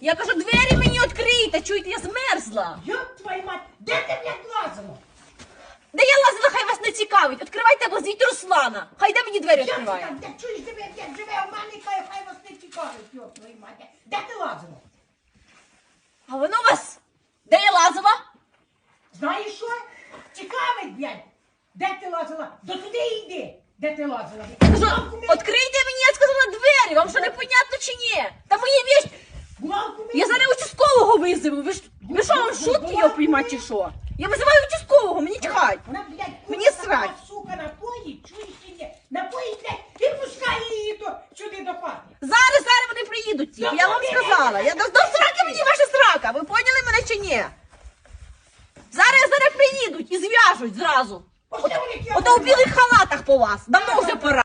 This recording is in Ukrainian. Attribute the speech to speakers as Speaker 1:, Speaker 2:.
Speaker 1: Я кажу, двері мені відкрийте, чуєте, я змерзла.
Speaker 2: Ёб твою мать, де ти, блядь, лазила?
Speaker 1: Де я лазила, хай вас не цікавить. Відкривайте або звідти Руслана. Хай де мені двері відкриває.
Speaker 2: там, де чуєш, живе, як живе, у мене хай, хай вас не цікавить, ёб твою мать. Де ти лазила?
Speaker 1: А воно вас. Де я лазила?
Speaker 2: Знаєш що? Цікавить, блядь. Де ти лазила? До туди йди. Де ти лазила?
Speaker 1: Кажу, відкрийте двері. Вам що непонятно чи ні? Та мої
Speaker 2: мені-
Speaker 1: Я зараз участкового визову. Ви, ж- ви що, вам шутки його приймати чи що? Я визиваю участкового, мені чхать.
Speaker 2: Вона, блядь,
Speaker 1: Мені
Speaker 2: курва
Speaker 1: срать.
Speaker 2: така, сука, напоїть, чуєш чи ні? Напоїть, блядь, і пускає її то, сюди до хати.
Speaker 1: Зараз, зараз вони приїдуть. Я вам сказала. Я до, до сраки мені ваша срака. Ви поняли мене чи ні? Зараз, зараз приїдуть і зв'яжуть зразу. Ото в білих халатах по вас. Давно вже пора.